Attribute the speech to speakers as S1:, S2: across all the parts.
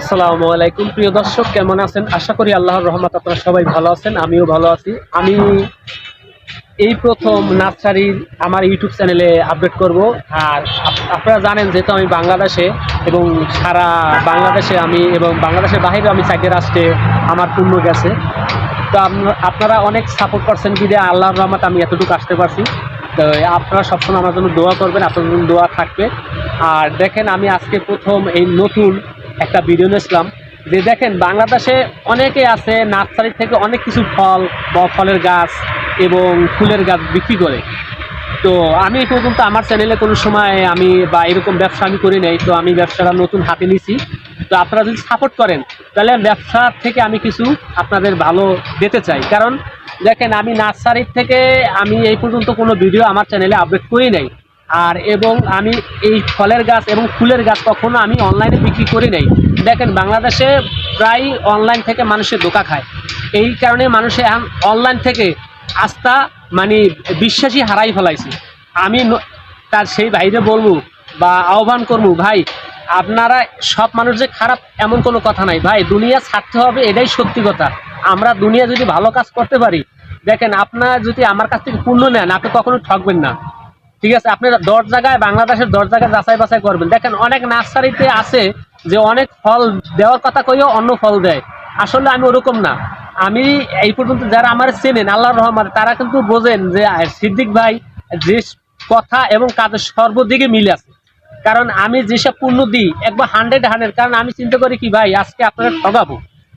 S1: আসসালামু আলাইকুম, প্রিয় দর্শক, কেমন আছেন? আশা করি আল্লাহর রহমত আপনারা সবাই ভালো আছেন, আমিও ভালো আছি। আমি এই প্রথম নার্সারির আমার ইউটিউব চ্যানেলে আপডেট করব। আর আপনারা জানেন, যেহেতু আমি বাংলাদেশে এবং সারা বাংলাদেশে আমি এবং বাংলাদেশের বাইরে আমি চারটে রাষ্ট্রে আমার পূর্ণ গেছে। তো আপনারা অনেক সাপোর্ট করছেন কি বিদে, আল্লাহর রহমত আমি এতটুকু আসতে পারছি। তো আপনারা সবসময় আমার জন্য দোয়া করবেন আপনার জন্য দোয়া থাকবে। আর দেখেন, আমি আজকে প্রথম এই নতুন একটা ভিডিও নিয়েছিলাম যে দেখেন বাংলাদেশে অনেকে আছে নার্সারি থেকে অনেক কিছু ফল বা ফলের গাছ এবং ফুলের গাছ বিক্রি করে। তো আমি এই পর্যন্ত আমার চ্যানেলে কোনো সময় আমি বা এরকম ব্যবসা আমি করি নাই, তো আমি ব্যবসাটা নতুন হাতে নিছি তো আপনারা যদি সাপোর্ট করেন, তাহলে ব্যবসা থেকে আমি কিছু আপনাদের ভালো দিতে চাই। কারণ দেখেন আমি নার্সারির থেকে আমি এই পর্যন্ত কোনো ভিডিও আমার চ্যানেলে আপডেট করি নাই। আর এবং আমি এই ফলের গাছ এবং ফুলের গাছ কখনো আমি অনলাইনে বিক্রি করি নাই। দেখেন, বাংলাদেশে প্রায় অনলাইন থেকে মানুষের ধোকা খায়। এই কারণে মানুষে এখন অনলাইন থেকে আস্থা মানে বিশ্বাসই হারাই ফেলাইছে। আমি তার সেই ভাইরে বলব বা আহ্বান করব, ভাই, আপনারা সব মানুষ যে খারাপ এমন কোনো কথা নাই। ভাই, দুনিয়া ছাড়তে হবে, এটাই সত্যি কথা। আমরা দুনিয়া যদি ভালো কাজ করতে পারি, দেখেন, আপনার যদি আমার কাছ থেকে পূর্ণ নেন, আপনি কখনো ঠকবেন না। ঠিক আছে, আপনি দশ জায়গায় বাংলাদেশের দশ জায়গায় যাচাই বাছাই করবেন। দেখেন, অনেক নার্সারিতে আছে যে অনেক ফল দেওয়ার কথা কইও অন্য ফল দেয়। আসলে আমি ওরকম না। আমি এই পর্যন্ত যারা আমার চেনেন, আল্লাহর রহমান তারা কিন্তু বোঝেন যে সিদ্দিক ভাই যে কথা এবং কাজের সর্বদিকে মিল আছে। কারণ আমি যেসব পূর্ণ দিই, একবার হান্ড্রেড হান্ড্রেড কারণ আমি চিন্তা করি কি, ভাই, আজকে আপনারা ঠগাবো।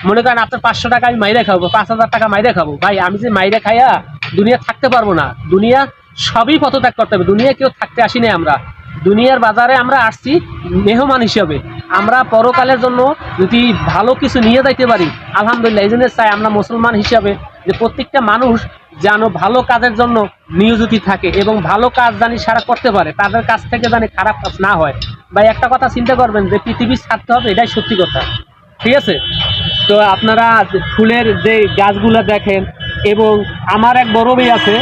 S1: মনে করেন, আপনার পাঁচশো টাকা আমি মাইরে খাব পাঁচ হাজার টাকা মাইরে খাব ভাই, আমি যে মাইরে খাইয়া দুনিয়া থাকতে পারব না, দুনিয়া সবই পথত্যাগ করতে হবে। দুনিয়া কেউ থাকতে আসিনি আমরা। দুনিয়ার বাজারে আমরা আসছি মেহমান হিসাবে। আমরা পরকালের জন্য যদি ভালো কিছু নিয়ে যাইতে পারি, আলহামদুলিল্লাহ, এই জন্য চাই আমরা মুসলমান হিসাবে যে প্রত্যেকটা মানুষ যেন ভালো কাজের জন্য নিয়োজিত থাকে এবং ভালো কাজ জানি সারা করতে পারে। তাদের কাছ থেকে জানি খারাপ কাজ না হয়। বা একটা কথা চিন্তা করবেন যে পৃথিবী ছাড়তে হবে, এটাই সত্যি কথা। ঠিক আছে? তো আপনারা ফুলের যে গাছগুলো দেখেন এবং আমার এক বড় মেয়ে আছে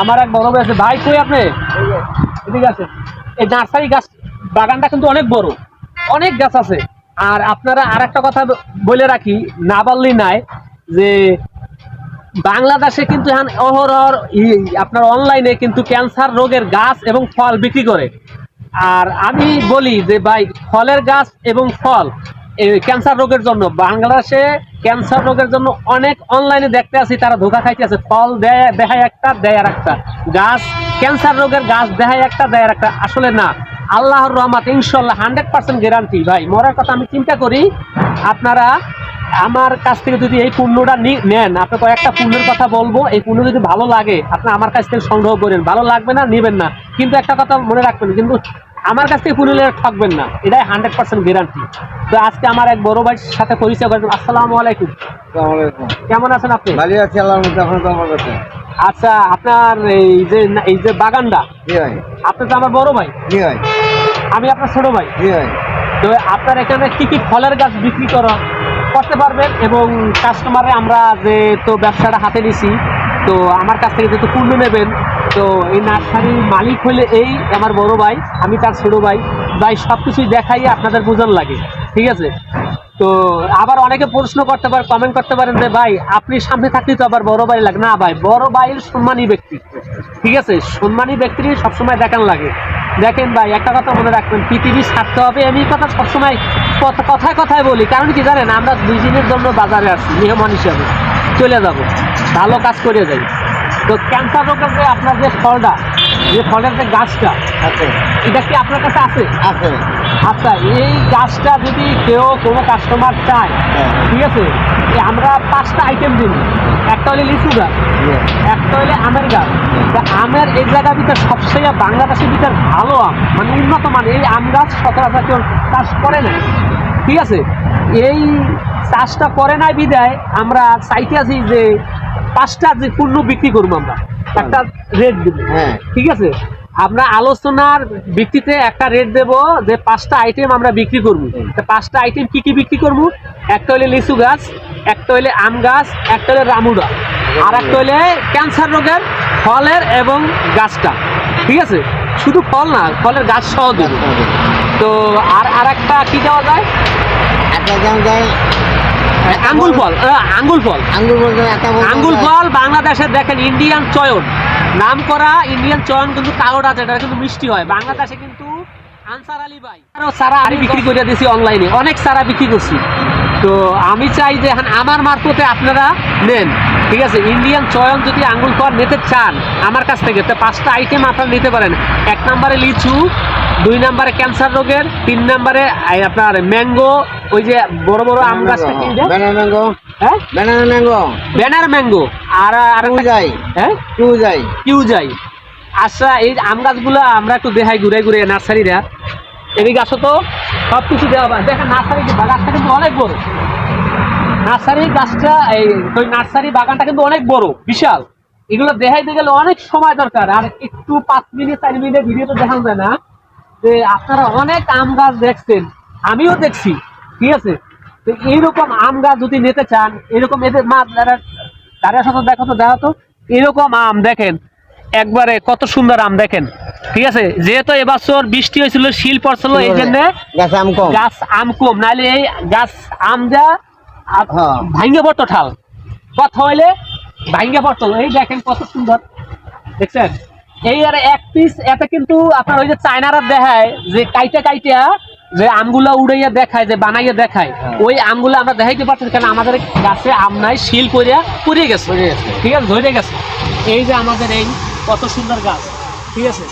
S1: আমার এক বড় আছে। ভাই কই আপনি? ঠিক আছে এই নার্সারি গাছ, বাগানটা কিন্তু অনেক বড়। অনেক গাছ আছে। আর আপনারা আর একটা কথা বলে রাখি, না বললেই নাই যে বাংলাদেশে কিন্তু অহরহর আপনার অনলাইনে কিন্তু ক্যান্সার রোগের গাছ এবং ফল বিক্রি করে। আর আমি বলি যে ভাই, ফলের গাছ এবং ফল ক্যান্সার রোগের জন্য, বাংলাদেশে ক্যান্সার রোগের জন্য অনেক অনলাইনে দেখতে আছি, তারা ধোকা খাইতে আছে। ফল দেয়, দেখায় একটা, দেয় আর একটা। গাছ ক্যান্সার রোগের গাছ দেখায় একটা, দেয় আর একটা। আসলে না, আল্লাহর রহমত ইনশাল্লাহ হান্ড্রেড পার্সেন্ট গ্যারান্টি ভাই, মরার কথা আমি চিন্তা করি, আপনারা আমার কাছ থেকে যদি এই পণ্যটা নেন আপনি কয়েকটা পণ্যের কথা বলব, এই পণ্য যদি ভালো লাগে আপনি আমার কাছ থেকে সংগ্রহ করেন। ভালো লাগবে না, নেবেন না। কিন্তু একটা কথা মনে রাখবেন, কিন্তু আমার কাছ থেকে নিলে ঠকবেন না। এটাই হান্ড্রেড পার্সেন্ট গ্যারান্টি তো আজকে আমার এক বড় ভাইয়ের সাথে পরিচয় করেন আসসালামু আলাইকুম। কেমন আছেন আপনি?
S2: ভালো আছি আল্লাহর মধ্যে আপনার তো আমার
S1: আচ্ছা আপনার এই যে এই যে বাগানটা আপনি তো আমার বড় ভাই। আমি আপনার ছোট ভাই।
S2: ভাই।
S1: তো আপনার এখানে কি কি ফলের গাছ বিক্রি করা করতে পারবেন? এবং কাস্টমারে আমরা যে তো ব্যবসাটা হাতে নিছি তো আমার কাছ থেকে যেহেতু পূর্ণ নেবেন তো এই নার্সারির মালিক হলে এই আমার বড় ভাই, আমি তার ছোট ভাই। ভাই সব কিছুই দেখাই আপনাদের বোঝান লাগে, ঠিক আছে? তো আবার অনেকে প্রশ্ন করতে পারে কমেন্ট করতে পারেন যে, ভাই, আপনি সামনে থাকলে তো আবার বড় ভাই লাগে না, ভাই, বড় ভাইয়ের সম্মানী ব্যক্তি, ঠিক আছে? সম্মানী ব্যক্তির সবসময় দেখান লাগে। দেখেন ভাই, একটা কথা মনে রাখবেন, পৃথিবী ছাড়তে হবে আমি কথা সবসময় কথা- কথায় কথায় বলি। কারণ কি জানেন, আমরা দুই দিনের জন্য বাজারে আসছি মেহমান হিসাবে। চলে যাব, ভালো কাজ করে যাই। তো ক্যান্সার রোগের যে আপনার যে ফলটা যে ফলের যে গাছটা
S2: আছে।
S1: এটা কি আপনার কাছে আছে?
S2: আছে।
S1: আচ্ছা এই গাছটা যদি কেউ কোনো কাস্টমার চায়
S2: হ্যাঁ।
S1: ঠিক আছে? আমরা পাঁচটা আইটেম দিন একটা হলে লিচু গাছ। একটা হলে আমের গাছ। তা আমের এই জায়গার ভিতরে সবচেয়ে বাংলাদেশের ভিতরে ভালো আম মানে উন্নত মান এই আম গাছ সচরাচর কেউ চাষ করে না ঠিক আছে? এই চাষটা করে নাই বিদায় আমরা চাইতে আছি যে পাঁচটা যে পণ্য বিক্রি করব আমরা একটা রেট দেবো।
S2: হ্যাঁ।
S1: ঠিক আছে? আমরা আলোচনার ভিত্তিতে একটা রেট দেব যে পাঁচটা আইটেম আমরা বিক্রি করব। পাঁচটা আইটেম কি কি বিক্রি করব? একটা হলে লিচু গাছ একটা হলে আম গাছ একটা হলে রামুডা আর একটা হলে ক্যান্সার রোগের ফলের এবং গাছটা। ঠিক আছে? শুধু ফল না ফলের গাছ সহ দেব। তো আর আর একটা কি দেওয়া যায়?
S2: একটা দাম যায়
S1: আঙ্গুল ফল আঙ্গুল ফল
S2: একটা বলতে
S1: আঙ্গুল ফল বাংলাদেশের দেখেন ইন্ডিয়ান চয়ন। নাম করা ইন্ডিয়ান চয়ন কিন্তু কালোটা যেটা কিন্তু মিষ্টি হয়। বাংলাদেশে কিন্তু আনসার আলী ভাই। আরও সারা আমি বিক্রি করে দিয়েছি অনলাইনে অনেক সারা বিক্রি করছি। তো আমি চাই যে এখন আমার মারফতে আপনারা নেন ঠিক আছে? ইন্ডিয়ান চয়ন যদি আঙ্গুল ফল নিতে চান আমার কাছ থেকে তো পাঁচটা আইটেম আপনারা নিতে পারেন। এক নম্বরে লিচু দুই নম্বরে ক্যান্সার রোগের তিন নম্বরে এই আপনার ম্যাঙ্গো ওই যে বড় বড় আম গাছটা কি যে?
S2: ম্যাঙ্গো।
S1: হ্যাঁ?
S2: ম্যাঙ্গো।
S1: Banner mango. আর আর
S2: যাই
S1: হ্যাঁ?
S2: টু যাই
S1: কিউ যাই আচ্ছা এই আম গাছগুলো আমরা একটু দেখাই ঘুরে ঘুরে নার্সারিরা। এদিকে আসো তো সব কিছু দেওয়া হয় দেখেন নার্সারি গাছটা কিন্তু অনেক বড়। নার্সারি গাছটা এই ওই নার্সারি বাগানটা কিন্তু অনেক বড় বিশাল। এগুলো দেখাইতে গেলে অনেক সময় দরকার। আর একটু পাঁচ মিনিট চার মিনিটের ভিডিও তো দেখানো যায় না। যে আপনারা অনেক আম গাছ দেখছেন আমিও দেখছি ঠিক আছে? তো এইরকম আম গাছ যদি নিতে চান এরকম এদের মা দাঁড়িয়ে সাথে দেখো তো দেখো তো এরকম আম দেখেন একবারে কত সুন্দর আম দেখেন ঠিক আছে? যেহেতু এবছর বৃষ্টি হয়েছিল শিল পড়ছিল এই জন্য
S2: গাছ আম কম।
S1: নাহলে এই গাছ আম যা
S2: হ্যাঁ।
S1: ভাঙ্গে পড়তো ঠাল। কথা হইলে ভাঙ্গে পড়তো এই দেখেন কত সুন্দর দেখছেন? এই আর এক পিস এতে কিন্তু আপনার ওই যে চায়নারা দেখায় যে কাইটা কাইটা যে আমগুলা উড়াইয়া দেখায় যে বানাইয়া দেখায়।
S2: হ্যাঁ।
S1: ওই আমগুলা আমরা দেখাইতে পারছি কারণ আমাদের গাছে আম নাই শিল করিয়া পুড়িয়ে গেছে।
S2: গেছে।
S1: ঠিক আছে? ধরে গেছে। এই যে আমাদের এই কত সুন্দর গাছ ঠিক আছে?